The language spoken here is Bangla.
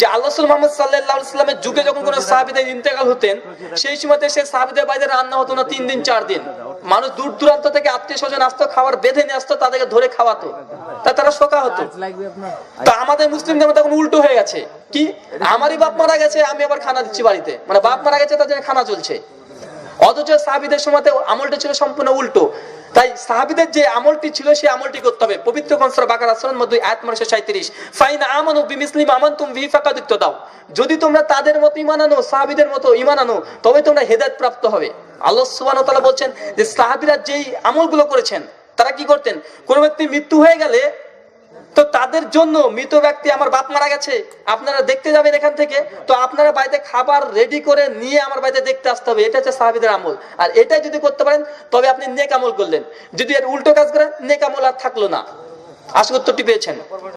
যে আল্লাহ মোহাম্মদ সাল্লাহ সাল্লামের যুগে যখন কোন সাহাবিদের ইন্তেকাল হতেন সেই সময়তে সে সাহাবিদের বাইরে রান্না হতো না তিন দিন চার দিন। মানুষ দূর দূরান্ত থেকে আত্মীয় স্বজন আসতো খাবার বেঁধে নিয়ে আসতো তাদেরকে ধরে খাওয়াতো। তা তারা শোকা হতো। তো আমাদের মুসলিম মধ্যে তখন উল্টো হয়ে গেছে। কি? আমারই বাপ মারা গেছে আমি আবার খানা দিচ্ছি বাড়িতে। মানে বাপ মারা গেছে তার জন্য খানা চলছে। অথচ সাহাবিদের সময় আমলটা ছিল সম্পূর্ণ উল্টো। তাই সাহাবিদের যে আমলটি ছিল, সেই আমলটি করতে হবে। পবিত্র কনসর বাকার আসরের মধ্যে আয়াত মানুষের সাঁত্রিশ ফাইন আমানু বিমিসলিম আমান তুম বিফাকা দিত্য দাও। যদি তোমরা তাদের মতো ইমান আনো, সাহাবিদের মতো ইমান আনো, তবে তোমরা হেদায়ত প্রাপ্ত হবে। আল্লাহ সুবান তালা বলছেন যে সাহাবিরা যেই আমলগুলো করেছেন, তারা কি করতেন? কোনো ব্যক্তি মৃত্যু হয়ে গেলে তো তাদের জন্য মৃত ব্যক্তি আমার বাপ মারা গেছে। আপনারা দেখতে যাবেন এখান থেকে। তো আপনারা বাড়িতে খাবার রেডি করে নিয়ে আমার বাড়িতে দেখতে আসতে হবে। এটা হচ্ছে সাহাবিদের আমল। আর এটাই যদি করতে পারেন, তবে আপনি নেক আমল করলেন। যদি এর উল্টো কাজ করেন, নেক আমল আর থাকল না। আশা উত্তরটি পেয়েছেন।